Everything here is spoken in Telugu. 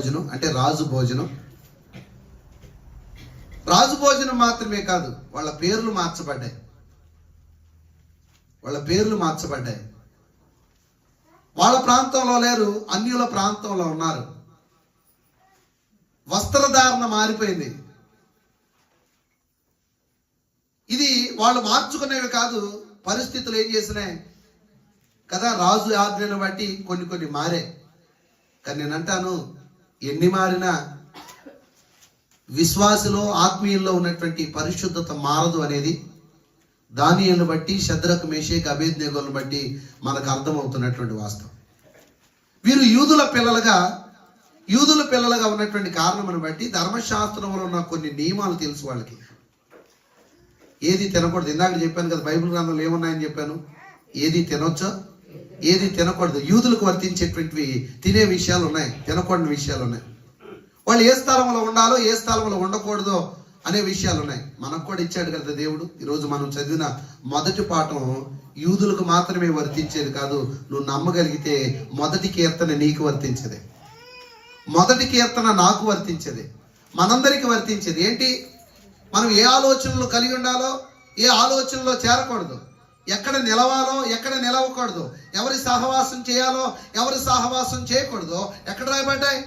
భోజనం అంటే రాజు భోజనం. రాజు భోజనం మాత్రమే కాదు వాళ్ళ పేర్లు మార్చబడ్డాయి. వాళ్ళ పేర్లు మార్చబడ్డాయి. వాళ్ళ ప్రాంతంలో లేరు అన్యుల ప్రాంతంలో ఉన్నారు. వస్త్రధారణ మారిపోయింది. ఇది వాళ్ళు మార్చుకునేవి కాదు పరిస్థితులు ఏం చేసినాయి? కదా రాజు ఆజ్ఞను బట్టి కొన్ని కొన్ని మారే కానీ నేను అంటాను ఎన్ని మారినా విశ్వాసులో ఆత్మీయుల్లో ఉన్నటువంటి పరిశుద్ధత మారదు అనేది దానియలను బట్టి శద్రకు మేషేక్ అభేజ్ఞలను బట్టి మనకు అర్థమవుతున్నటువంటి వాస్తవం. వీరు యూదుల పిల్లలుగా యూదుల పిల్లలుగా ఉన్నటువంటి కారణమును బట్టి ధర్మశాస్త్రంలో ఉన్న కొన్ని నియమాలు తెలుసు వాళ్ళకి. ఏది తినకూడదు. ఇందాక చెప్పాను కదా బైబిల్ గ్రంథంలో ఏమున్నాయని చెప్పాను? ఏది తినొచ్చో ఏది తినకూడదు. యూదులకు వర్తించేటువంటివి తినే విషయాలు ఉన్నాయి తినకూడని విషయాలు ఉన్నాయి. వాళ్ళు ఏ స్థలంలో ఉండాలో ఏ స్థలంలో ఉండకూడదో అనే విషయాలు ఉన్నాయి. మనకు కూడా ఇచ్చాడు కదా దేవుడు. ఈరోజు మనం చదివిన మొదటి పాఠం యూదులకు మాత్రమే వర్తించేది కాదు నువ్వు నమ్మగలిగితే మొదటి కీర్తన నీకు వర్తించేది. మొదటి కీర్తన నాకు వర్తించేది. మనందరికి వర్తించేది. ఏంటి? మనం ఏ ఆలోచనలు కలిగి ఉండాలో ఏ ఆలోచనలో చేరకూడదు. ఎక్కడ నిలవాలో ఎక్కడ నిలవకూడదు. ఎవరి సహవాసం చేయాలో ఎవరి సహవాసం చేయకూడదు. ఎక్కడ రాయబడ్డాయి?